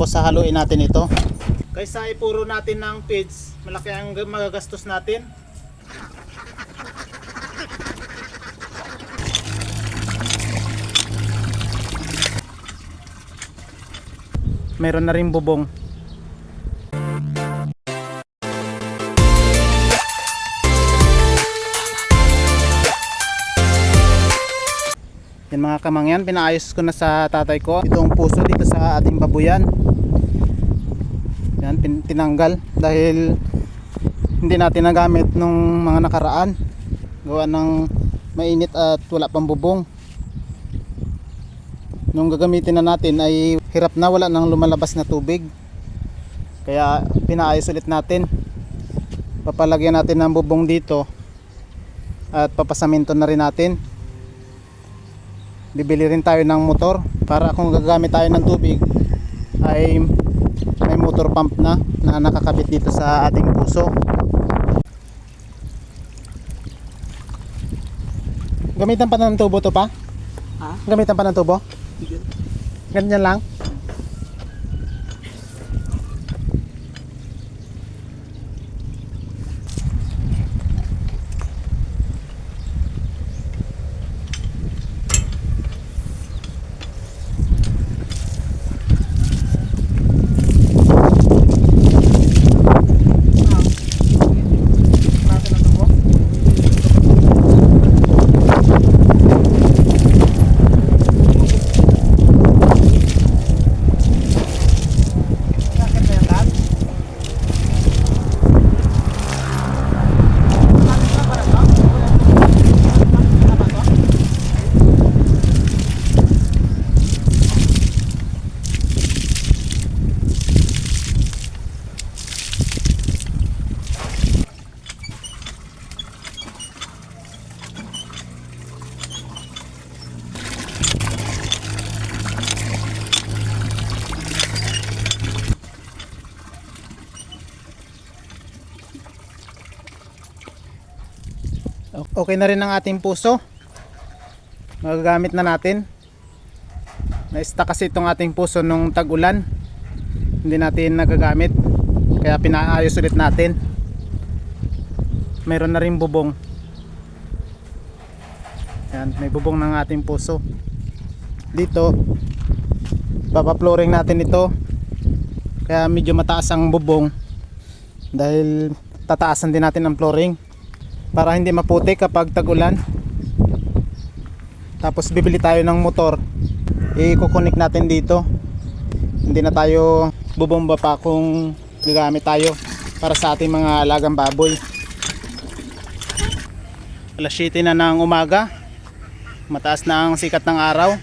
Tapos hahaluin natin ito. Kaysa ipuro natin ng feeds, malaki ang magagastos natin. Meron na rin bubong. Yan mga kamangyan, pinaayos ko na sa tatay ko. Itong puso dito sa ating babuyan. Yan, tin- tinanggal dahil hindi natin nagamit nung mga nakaraan. Gawa ng mainit at wala pang bubong. Nung gagamitin na natin ay hirap na wala nang lumalabas na tubig. Kaya pinaayos ulit natin. Papalagyan natin ng bubong dito at papasaminto na rin natin bibili rin tayo ng motor para kung gagamit tayo ng tubig ay motor pump na na nakakabit dito sa ating puso gamitan pa ng tubo to pa? Ha? gamitan pa ng tubo? ganyan lang? Okay na rin ang ating puso. Magagamit na natin. Na-stuck kasi itong ating puso nung tag-ulan. Hindi natin nagagamit. Kaya pinaayos ulit natin. Meron na rin bubong. Yan, may bubong ng ating puso. Dito, papaploring natin ito. Kaya medyo mataas ang bubong. Dahil tataasan din natin ang flooring para hindi maputi kapag tag-ulan. Tapos bibili tayo ng motor. I-connect natin dito. Hindi na tayo bubomba pa kung gagamit tayo para sa ating mga alagang baboy. Alas 7 na ng umaga. Mataas na ang sikat ng araw.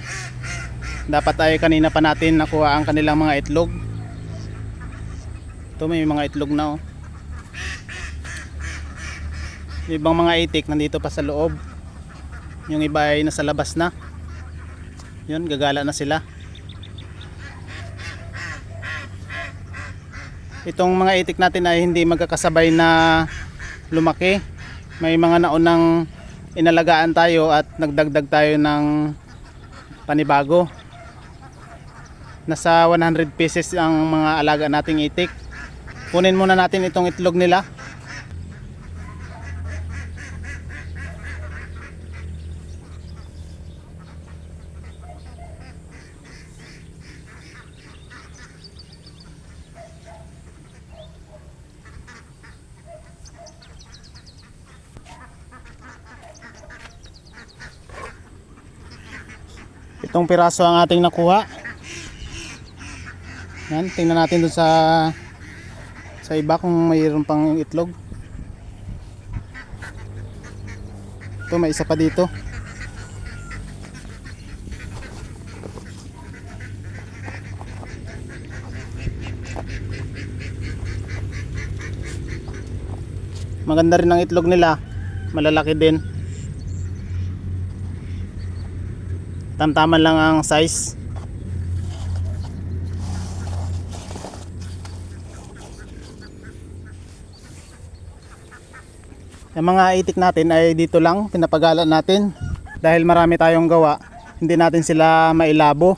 Dapat ay kanina pa natin nakuha ang kanilang mga itlog. Ito may mga itlog na oh. Yung ibang mga itik nandito pa sa loob. Yung iba ay nasa labas na. Yun, gagala na sila. Itong mga itik natin ay hindi magkakasabay na lumaki. May mga naunang inalagaan tayo at nagdagdag tayo ng panibago. Nasa 100 pieces ang mga alaga nating itik. Kunin muna natin itong itlog nila. Itong piraso ang ating nakuha. Yan, tingnan natin dun sa sa iba kung mayroon pang itlog. Ito may isa pa dito. Maganda rin ang itlog nila. Malalaki din. Tamtaman lang ang size. Yung mga itik natin ay dito lang pinapagala natin dahil marami tayong gawa. Hindi natin sila mailabo.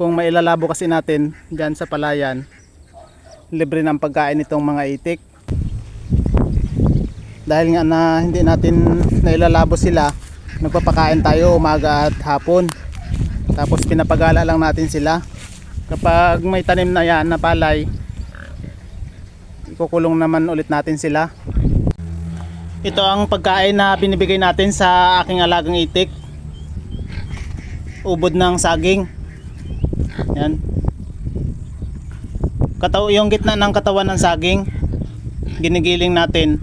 kung mailalabo kasi natin dyan sa palayan libre ng pagkain itong mga itik dahil nga na hindi natin nailalabo sila nagpapakain tayo umaga at hapon. Tapos pinapagala lang natin sila. Kapag may tanim na yan na palay ikukulong naman ulit natin sila. Ito ang pagkain na binibigay natin sa aking alagang itik. Ubod ng saging. Yan. Kataw yung gitna ng katawan ng saging ginigiling natin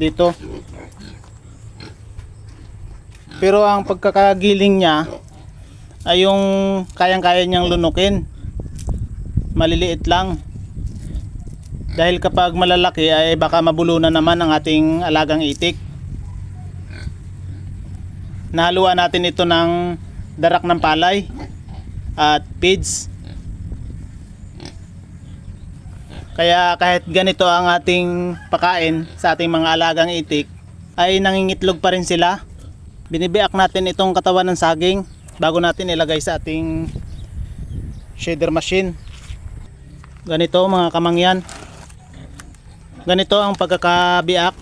dito pero ang pagkakagiling niya ay yung kayang-kaya niyang lunukin. Maliliit lang. Dahil kapag malalaki ay baka mabulunan naman ang ating alagang itik. Nahaluan natin ito ng darak ng palay at feeds. Kaya kahit ganito ang ating pakain sa ating mga alagang itik ay nangingitlog pa rin sila binibiak natin itong katawan ng saging bago natin ilagay sa ating shader machine. Ganito mga kamangyan. Ganito ang pagkakabiak.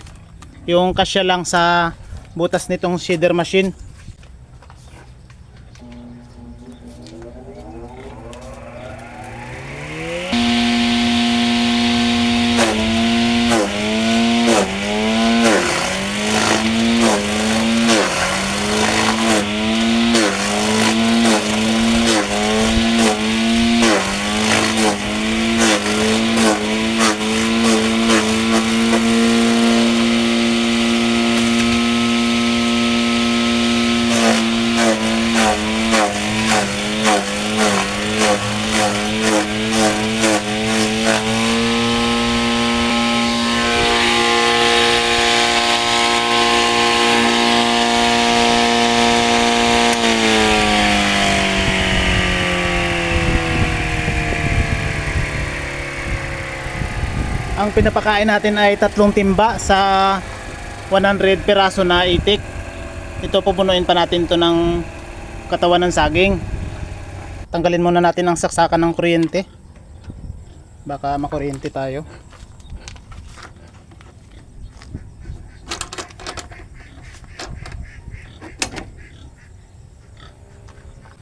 Yung kasya lang sa butas nitong shader machine ang pinapakain natin ay tatlong timba sa 100 piraso na itik. Ito pupunuin pa natin to ng katawan ng saging. Tanggalin muna natin ang saksakan ng kuryente. Baka makuryente tayo.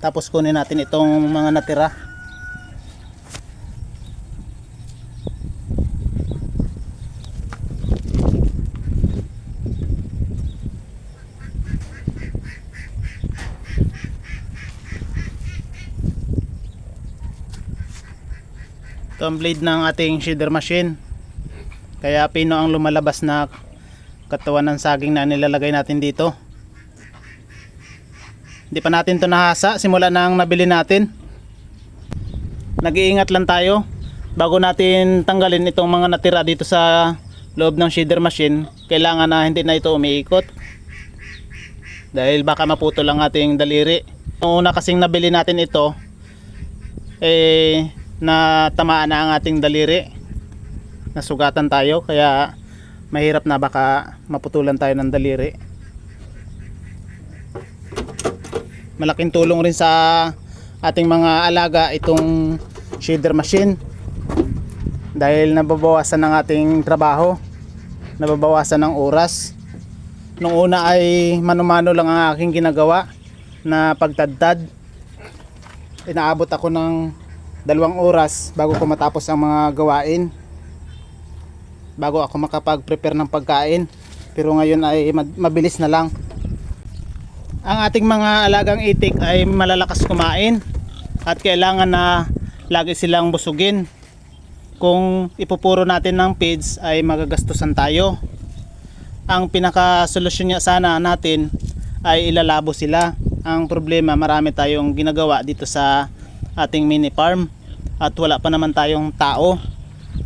Tapos kunin natin itong mga natira Ito blade ng ating shader machine. Kaya pino ang lumalabas na katawan ng saging na nilalagay natin dito. Hindi pa natin to nahasa simula nang nabili natin. Nag-iingat lang tayo bago natin tanggalin itong mga natira dito sa loob ng shader machine. Kailangan na hindi na ito umiikot. Dahil baka maputo lang ating daliri. Nung una kasing nabili natin ito, eh na tamaan na ang ating daliri. Nasugatan tayo kaya mahirap na baka maputulan tayo ng daliri. Malaking tulong rin sa ating mga alaga itong shader machine. Dahil nababawasan ng ating trabaho nababawasan ng oras. Nung una ay mano-mano lang ang aking ginagawa na pagtadtad. Inaabot ako ng dalawang oras bago ko matapos ang mga gawain. Bago ako makapag-prepare ng pagkain. Pero ngayon ay mabilis na lang. Ang ating mga alagang itik ay malalakas kumain at kailangan na lagi silang busugin. Kung ipupuro natin ng feeds ay magagastusan tayo. Ang pinaka solusyon niya sana natin ay ilalabo sila. Ang problema marami tayong ginagawa dito sa ating mini farm at wala pa naman tayong tao.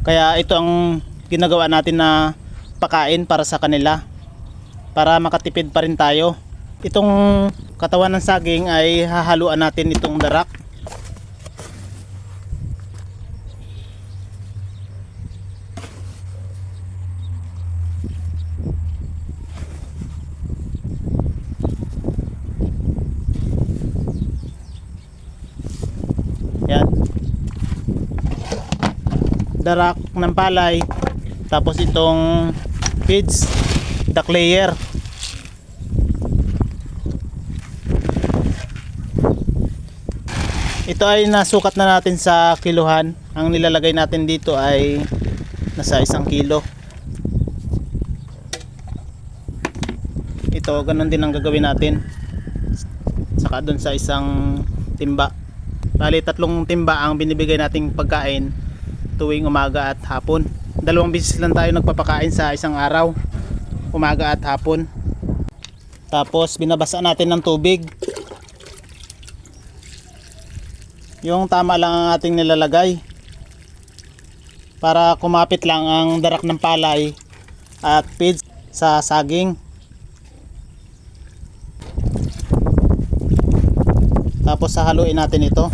Kaya ito ang ginagawa natin na pakain para sa kanila para makatipid pa rin tayo. Itong katawan ng saging ay hahaluan natin itong darak darak ng palay tapos itong feeds duck layer ito ay nasukat na natin sa kiluhan. Ang nilalagay natin dito ay nasa isang kilo. Ito ganun din ang gagawin natin. Saka dun sa isang timba. Bali tatlong timba ang binibigay nating pagkain tuwing umaga at hapon. Dalawang beses lang tayo nagpapakain sa isang araw umaga at hapon. Tapos binabasa natin ng tubig. Yung tama lang ang ating nilalagay. Para kumapit lang ang darak ng palay at feeds sa saging. Tapos sahaluin natin ito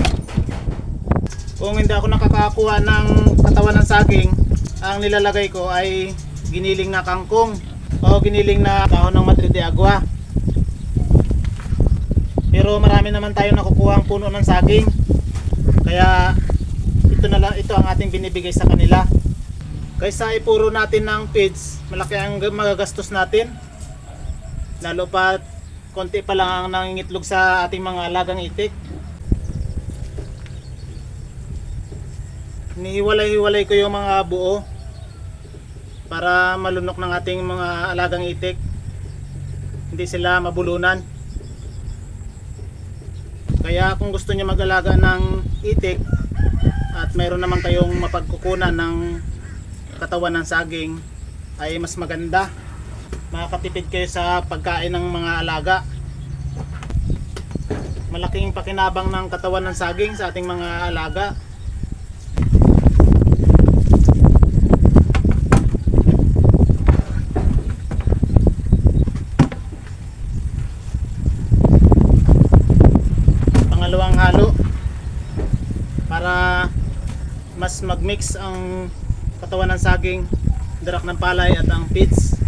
kung hindi ako nakakakuha ng katawan ng saging ang nilalagay ko ay giniling na kangkong o giniling na dahon ng Madrid de Agua. Pero marami naman tayo nakukuha ang puno ng saging. Kaya ito na lang ito ang ating binibigay sa kanila. Kaysa ipuro natin ng feeds malaki ang magagastos natin. Lalo pa konti pa lang ang nangingitlog sa ating mga alagang itik Nihiwalay-hiwalay ko yung mga buo para malunok ng ating mga alagang itik. Hindi sila mabulunan. Kaya kung gusto niyo mag-alaga ng itik at mayroon naman kayong mapagkukunan ng katawan ng saging ay mas maganda. Makakatipid kayo sa pagkain ng mga alaga. Malaking pakinabang ng katawan ng saging sa ating mga alaga. pangalawang halo para mas magmix ang katawan ng saging, darak ng palay at ang feeds.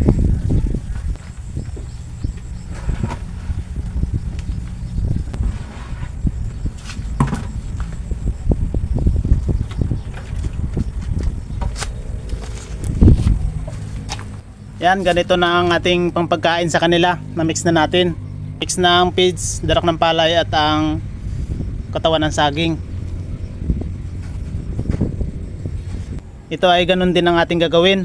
Yan, ganito na ang ating pangpagkain sa kanila. Na-mix na natin. Mix na ang feeds, darak ng palay at ang katawan ng saging. Ito ay ganun din ang ating gagawin.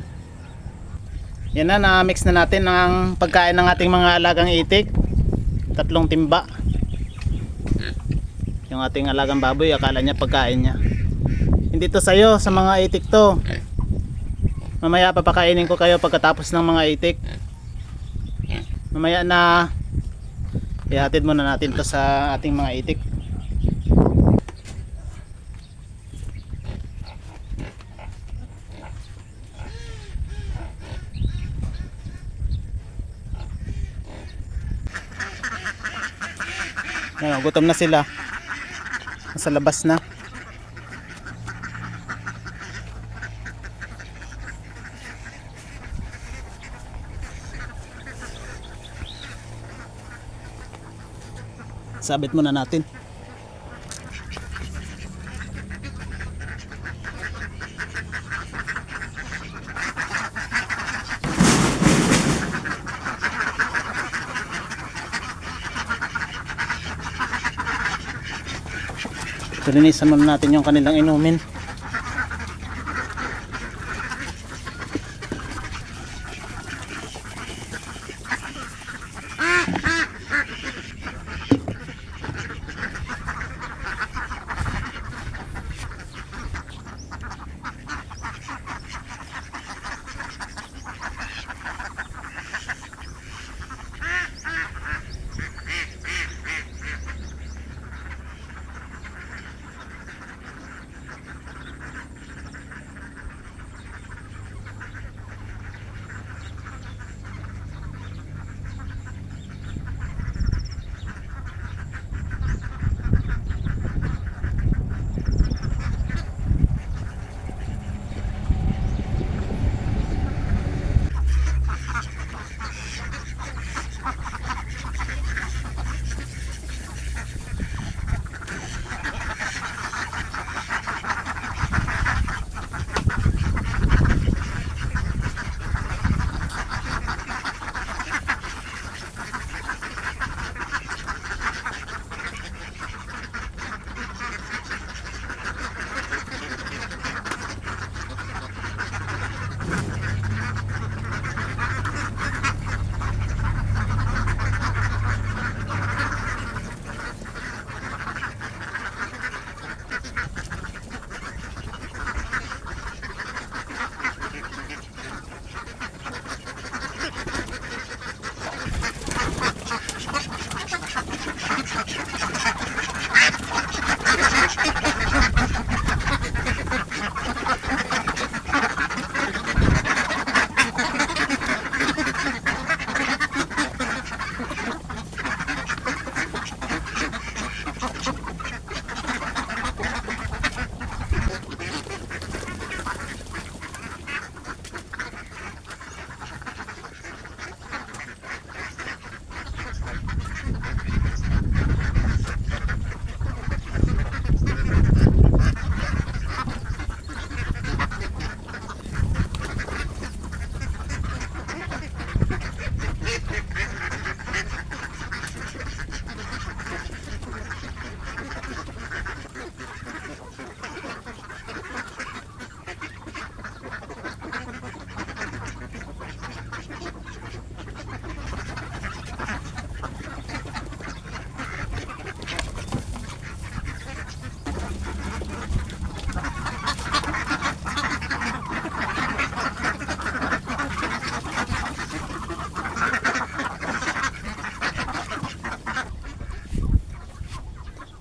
Yan na, na-mix na natin ang pagkain ng ating mga alagang itik. Tatlong timba. Yung ating alagang baboy, akala niya pagkain niya. Hindi to sa'yo, sa mga itik to. Mamaya papakainin ko kayo pagkatapos ng mga itik. Mamaya na ihatid muna natin to sa ating mga itik. Ayun, gutom na sila. Nasa labas na. Sabit muna natin. Linisan muna natin yung kanilang inumin.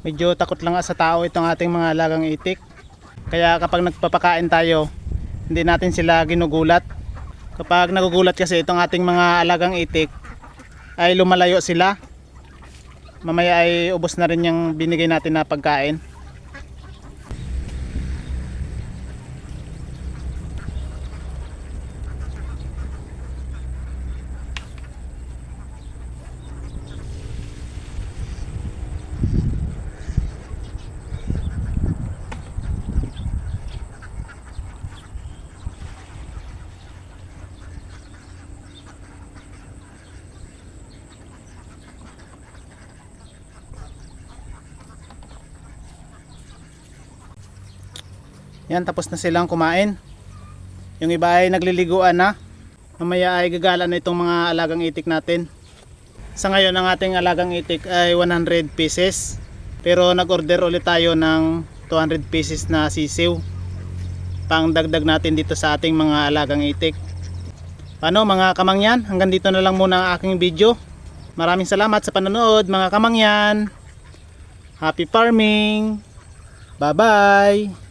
Medyo takot lang sa tao itong ating mga alagang itik. Kaya kapag nagpapakain tayo, hindi natin sila ginugulat. Kapag nagugulat kasi itong ating mga alagang itik, ay lumalayo sila. Mamaya ay ubos na rin yung binigay natin na pagkain. Yan, tapos na silang kumain. Yung iba ay nagliliguan na. Mamaya ay gagala na itong mga alagang itik natin. Sa ngayon, ang ating alagang itik ay 100 pieces. Pero nag-order ulit tayo ng 200 pieces na sisiw. Pang dagdag natin dito sa ating mga alagang itik. Paano mga kamangyan? Hanggang dito na lang muna ang aking video. Maraming salamat sa panonood mga kamangyan. Happy farming! Bye-bye!